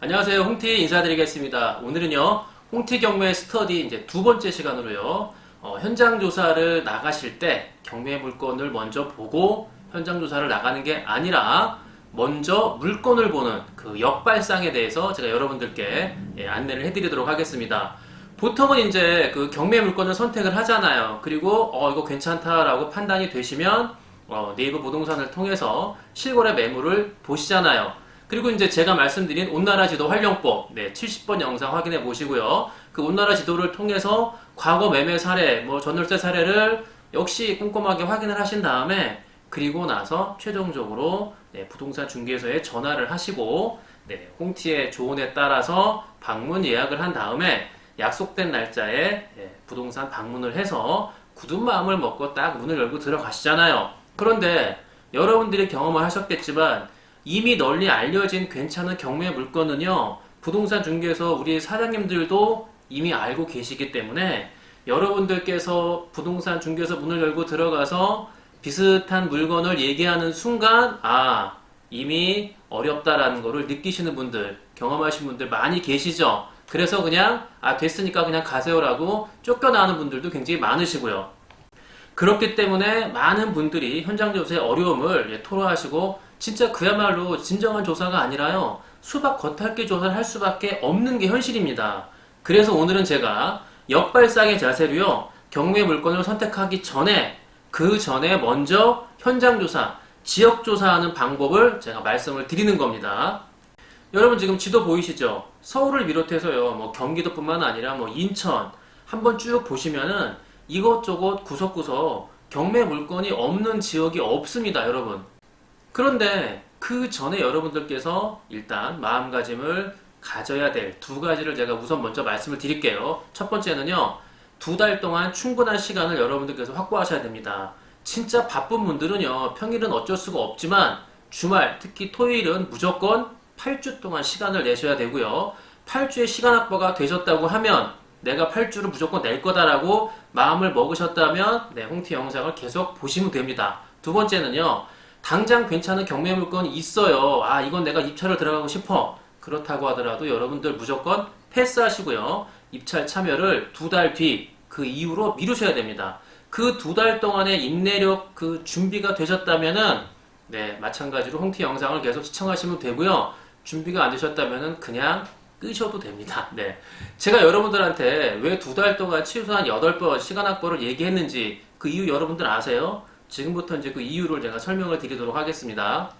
안녕하세요. 홍티 인사드리겠습니다. 오늘은요, 홍티 경매 스터디 이제 두 번째 시간으로요, 어, 현장 조사를 나가실 때 경매 물건을 먼저 보고 현장 조사를 나가는 게 아니라 먼저 물건을 보는 그 역발상에 대해서 제가 여러분들께 예, 안내를 해드리도록 하겠습니다. 보통은 이제 그 경매 물건을 선택을 하잖아요. 그리고 어, 이거 괜찮다라고 판단이 되시면 어, 네이버 부동산을 통해서 실거래 매물을 보시잖아요. 그리고 이제 제가 말씀드린 온나라 지도 활용법, 네, 70번 영상 확인해 보시고요. 그 온나라 지도를 통해서 과거 매매 사례, 뭐 전월세 사례를 역시 꼼꼼하게 확인을 하신 다음에 그리고 나서 최종적으로 네, 부동산 중개소에 전화를 하시고 네, 홍티의 조언에 따라서 방문 예약을 한 다음에 약속된 날짜에 예, 부동산 방문을 해서 굳은 마음을 먹고 딱 문을 열고 들어가시잖아요. 그런데 여러분들이 경험을 하셨겠지만 이미 널리 알려진 괜찮은 경매 물건은요, 부동산 중개소 우리 사장님들도 이미 알고 계시기 때문에 여러분들께서 부동산 중개소 문을 열고 들어가서 비슷한 물건을 얘기하는 순간, 아, 이미 어렵다라는 거를 느끼시는 분들, 경험하신 분들 많이 계시죠? 그래서 그냥, 아, 됐으니까 그냥 가세요라고 쫓겨나는 분들도 굉장히 많으시고요. 그렇기 때문에 많은 분들이 현장 조사의 어려움을 예, 토로하시고 진짜 그야말로 진정한 조사가 아니라요 수박 겉핥기 조사를 할 수밖에 없는 게 현실입니다. 그래서 오늘은 제가 역발상의 자세로요 경매 물건을 선택하기 전에 그 전에 먼저 현장 조사, 지역 조사하는 방법을 제가 말씀을 드리는 겁니다. 여러분 지금 지도 보이시죠? 서울을 비롯해서요 뭐 경기도뿐만 아니라 뭐 인천 한번 쭉 보시면은 이것저것 구석구석 경매 물건이 없는 지역이 없습니다, 여러분. 그런데 그 전에 여러분들께서 일단 마음가짐을 가져야 될 두 가지를 제가 우선 먼저 말씀을 드릴게요. 첫 번째는요, 두 달 동안 충분한 시간을 여러분들께서 확보하셔야 됩니다. 진짜 바쁜 분들은요, 평일은 어쩔 수가 없지만 주말, 특히 토요일은 무조건 8주 동안 시간을 내셔야 되고요. 8주의 시간 확보가 되셨다고 하면 내가 8주를 무조건 낼 거다라고 마음을 먹으셨다면 네, 홍티 영상을 계속 보시면 됩니다. 두 번째는요. 당장 괜찮은 경매 물건이 있어요. 아, 이건 내가 입찰을 들어가고 싶어. 그렇다고 하더라도 여러분들 무조건 패스하시고요. 입찰 참여를 두 달 뒤 그 이후로 미루셔야 됩니다. 그 두 달 동안의 인내력 그 준비가 되셨다면은 네, 마찬가지로 홍티 영상을 계속 시청하시면 되고요. 준비가 안 되셨다면은 그냥 끄셔도 됩니다. 네. 제가 여러분들한테 왜 두 달 동안 최소한 8번 시간 확보를 얘기했는지 그 이유 여러분들 아세요? 지금부터 이제 그 이유를 제가 설명을 드리도록 하겠습니다.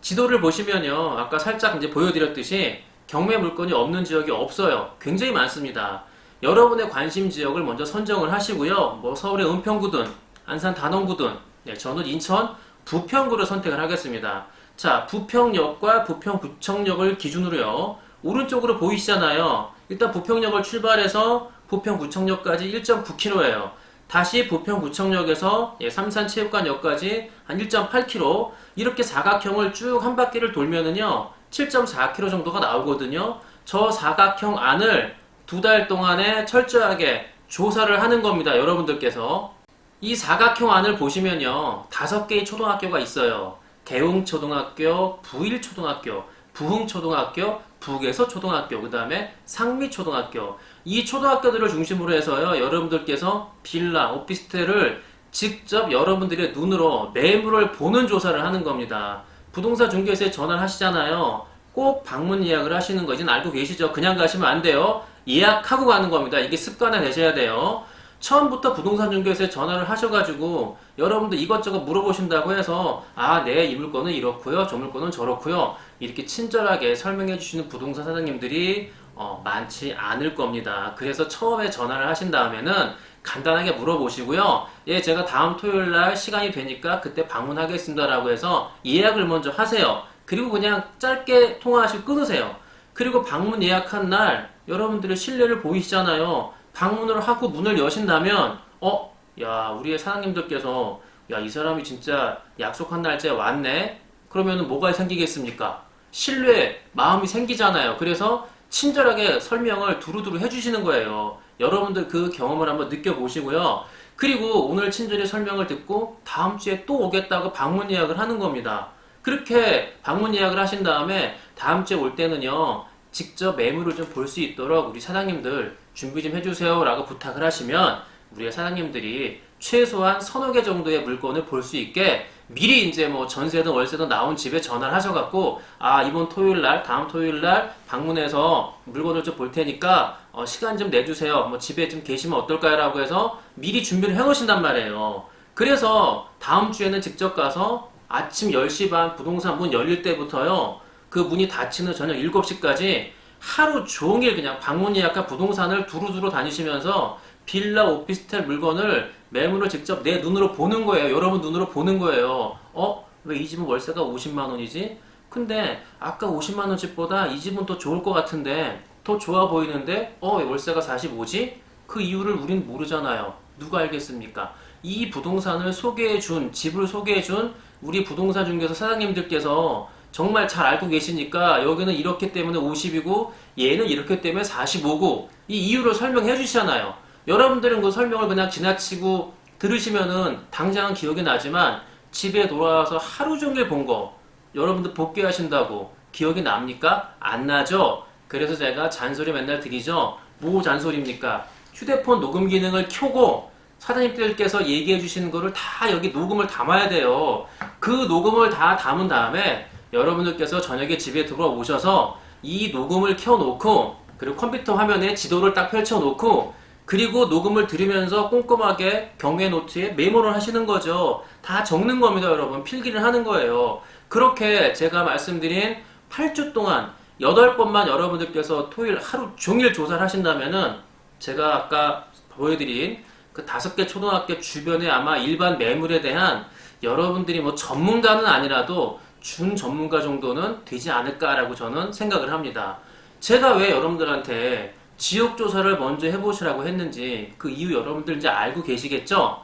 지도를 보시면요. 아까 살짝 이제 보여드렸듯이 경매 물건이 없는 지역이 없어요. 굉장히 많습니다. 여러분의 관심 지역을 먼저 선정을 하시고요. 뭐 서울의 은평구든, 안산 단원구든, 네, 저는 인천 부평구를 선택을 하겠습니다. 자, 부평역과 부평구청역을 기준으로요. 오른쪽으로 보이시잖아요. 일단 부평역을 출발해서 부평구청역까지 1.9km예요. 다시 부평구청역에서 예, 삼산체육관역까지 한 1.8km 이렇게 사각형을 쭉 한 바퀴를 돌면은요 7.4km 정도가 나오거든요. 저 사각형 안을 두 달 동안에 철저하게 조사를 하는 겁니다. 여러분들께서 이 사각형 안을 보시면요 다섯 개의 초등학교가 있어요. 개웅초등학교, 부일초등학교, 부흥초등학교, 북에서 초등학교, 그 다음에 상미초등학교. 이 초등학교들을 중심으로 해서요, 여러분들께서 빌라, 오피스텔을 직접 여러분들의 눈으로 매물을 보는 조사를 하는 겁니다. 부동산 중개소에 전화를 하시잖아요. 꼭 방문 예약을 하시는 거 이제는 알고 계시죠? 그냥 가시면 안 돼요. 예약하고 가는 겁니다. 이게 습관화 되셔야 돼요. 처음부터 부동산 중개소에 전화를 하셔가지고 여러분들 이것저것 물어보신다고 해서 아, 네, 이 물건은 이렇고요. 저 물건은 저렇고요. 이렇게 친절하게 설명해 주시는 부동산 사장님들이 어, 많지 않을 겁니다. 그래서 처음에 전화를 하신 다음에는 간단하게 물어보시고요. 예, 제가 다음 토요일 날 시간이 되니까 그때 방문하겠습니다라고 해서 예약을 먼저 하세요. 그리고 그냥 짧게 통화하시고 끊으세요. 그리고 방문 예약한 날 여러분들의 신뢰를 보이시잖아요. 방문을 하고 문을 여신다면 어, 야, 우리의 사장님들께서 야, 이 사람이 진짜 약속한 날짜에 왔네. 그러면은 뭐가 생기겠습니까? 신뢰, 마음이 생기잖아요. 그래서 친절하게 설명을 두루두루 해주시는 거예요. 여러분들 그 경험을 한번 느껴보시고요. 그리고 오늘 친절히 설명을 듣고 다음 주에 또 오겠다고 방문 예약을 하는 겁니다. 그렇게 방문 예약을 하신 다음에 다음 주에 올 때는요, 직접 매물을 좀 볼 수 있도록 우리 사장님들 준비 좀 해주세요 라고 부탁을 하시면 우리가 사장님들이 최소한 서너 개 정도의 물건을 볼 수 있게 미리 이제 뭐 전세든 월세든 나온 집에 전화를 하셔갖고 아 이번 토요일 날 다음 토요일 날 방문해서 물건을 좀 볼 테니까 어, 시간 좀 내주세요. 뭐 집에 좀 계시면 어떨까요라고 해서 미리 준비를 해놓으신단 말이에요. 그래서 다음 주에는 직접 가서 아침 10시 반 부동산 문 열릴 때부터요 그 문이 닫히는 저녁 7시까지 하루 종일 그냥 방문 예약한 부동산을 두루두루 다니시면서 빌라 오피스텔 물건을 매물을 직접 내 눈으로 보는 거예요. 여러분 눈으로 보는 거예요. 어? 왜 이 집은 월세가 50만 원이지? 근데 아까 50만 원 집보다 이 집은 더 좋을 것 같은데 더 좋아 보이는데 어? 왜 월세가 45지? 그 이유를 우린 모르잖아요. 누가 알겠습니까? 이 부동산을 소개해 준 집을 소개해 준 우리 부동산 중개사 사장님들께서 정말 잘 알고 계시니까 여기는 이렇기 때문에 50이고 얘는 이렇기 때문에 45고 이 이유를 설명해 주시잖아요. 여러분들은 그 설명을 그냥 지나치고 들으시면은 당장은 기억이 나지만 집에 돌아와서 하루 종일 본 거 여러분들 복귀하신다고 기억이 납니까? 안 나죠? 그래서 제가 잔소리 맨날 드리죠. 뭐 잔소리입니까? 휴대폰 녹음 기능을 켜고 사장님들께서 얘기해 주시는 거를 다 여기 녹음을 담아야 돼요. 그 녹음을 다 담은 다음에 여러분들께서 저녁에 집에 들어오셔서 이 녹음을 켜놓고 그리고 컴퓨터 화면에 지도를 딱 펼쳐놓고 그리고 녹음을 들으면서 꼼꼼하게 경매 노트에 메모를 하시는 거죠. 다 적는 겁니다, 여러분. 필기를 하는 거예요. 그렇게 제가 말씀드린 8주 동안 8번만 여러분들께서 토요일 하루 종일 조사를 하신다면은 제가 아까 보여드린 그 다섯 개 초등학교 주변에 아마 일반 매물에 대한 여러분들이 뭐 전문가는 아니라도 준 전문가 정도는 되지 않을까라고 저는 생각을 합니다. 제가 왜 여러분들한테 지역 조사를 먼저 해보시라고 했는지 그 이유 여러분들 이제 알고 계시겠죠?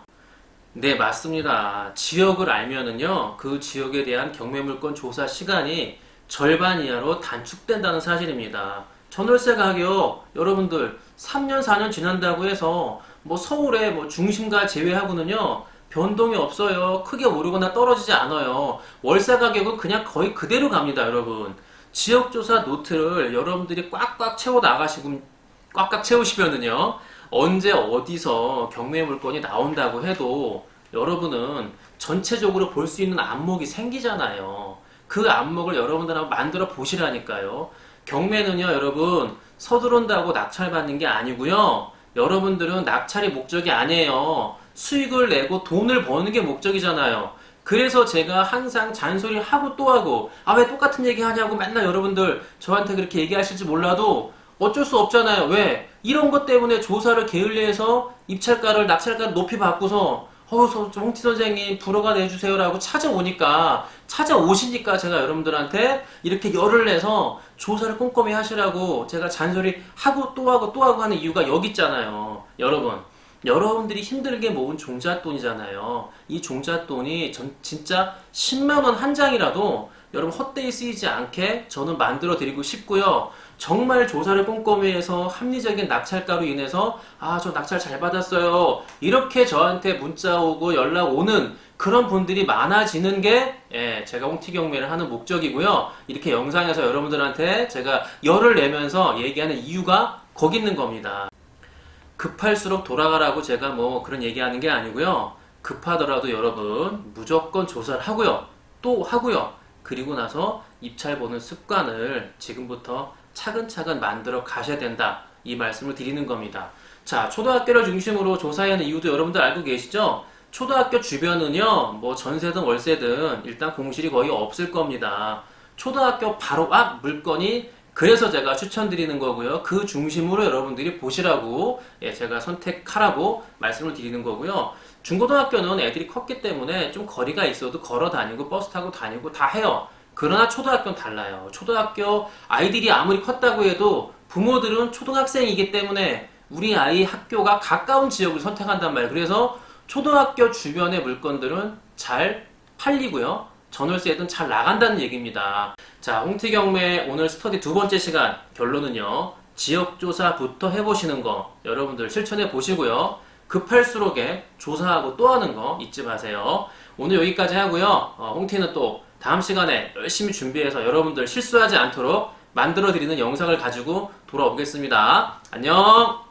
네, 맞습니다. 지역을 알면은요, 그 지역에 대한 경매물건 조사 시간이 절반 이하로 단축된다는 사실입니다. 전월세 가격, 여러분들 3년, 4년 지난다고 해서 뭐 서울의 뭐 중심가 제외하고는요, 변동이 없어요. 크게 오르거나 떨어지지 않아요. 월세 가격은 그냥 거의 그대로 갑니다, 여러분. 지역조사 노트를 여러분들이 꽉꽉 채워 나가시고, 꽉꽉 채우시면은요, 언제 어디서 경매 물건이 나온다고 해도 여러분은 전체적으로 볼 수 있는 안목이 생기잖아요. 그 안목을 여러분들 한번 만들어 보시라니까요. 경매는요, 여러분, 서두른다고 낙찰받는 게 아니고요. 여러분들은 낙찰이 목적이 아니에요. 수익을 내고 돈을 버는 게 목적이잖아요. 그래서 제가 항상 잔소리 하고 또 하고, 아, 왜 똑같은 얘기 하냐고 맨날 여러분들 저한테 그렇게 얘기하실지 몰라도 어쩔 수 없잖아요. 왜? 이런 것 때문에 조사를 게을리해서 입찰가를, 낙찰가를 높이 받고서, 어우, 홍티 선생님, 불어가 내주세요라고 찾아오니까, 찾아오시니까 제가 여러분들한테 이렇게 열을 내서 조사를 꼼꼼히 하시라고 제가 잔소리 하고 또 하고 또 하고 하는 이유가 여기 있잖아요. 여러분. 여러분들이 힘들게 모은 종잣돈이잖아요. 이 종잣돈이 전 진짜 10만원 한 장이라도 여러분 헛되이 쓰이지 않게 저는 만들어 드리고 싶고요. 정말 조사를 꼼꼼히 해서 합리적인 낙찰가로 인해서 아, 저 낙찰 잘 받았어요. 이렇게 저한테 문자 오고 연락 오는 그런 분들이 많아지는 게 예, 제가 홍티 경매를 하는 목적이고요. 이렇게 영상에서 여러분들한테 제가 열을 내면서 얘기하는 이유가 거기 있는 겁니다. 급할수록 돌아가라고 제가 뭐 그런 얘기하는 게 아니고요. 급하더라도 여러분 무조건 조사를 하고요. 또 하고요. 그리고 나서 입찰 보는 습관을 지금부터 차근차근 만들어 가셔야 된다. 이 말씀을 드리는 겁니다. 자, 초등학교를 중심으로 조사하는 이유도 여러분들 알고 계시죠? 초등학교 주변은요, 뭐 전세든 월세든 일단 공실이 거의 없을 겁니다. 초등학교 바로 앞 물건이 그래서 제가 추천드리는 거고요. 그 중심으로 여러분들이 보시라고 예, 제가 선택하라고 말씀을 드리는 거고요. 중고등학교는 애들이 컸기 때문에 좀 거리가 있어도 걸어 다니고 버스 타고 다니고 다 해요. 그러나 초등학교는 달라요. 초등학교 아이들이 아무리 컸다고 해도 부모들은 초등학생이기 때문에 우리 아이 학교가 가까운 지역을 선택한단 말이에요. 그래서 초등학교 주변의 물건들은 잘 팔리고요. 전월세든 잘 나간다는 얘기입니다. 자, 홍티경매 오늘 스터디 두 번째 시간 결론은요. 지역조사부터 해보시는 거 여러분들 실천해 보시고요. 급할수록에 조사하고 또 하는 거 잊지 마세요. 오늘 여기까지 하고요. 어, 홍티는 또 다음 시간에 열심히 준비해서 여러분들 실수하지 않도록 만들어 드리는 영상을 가지고 돌아오겠습니다. 안녕!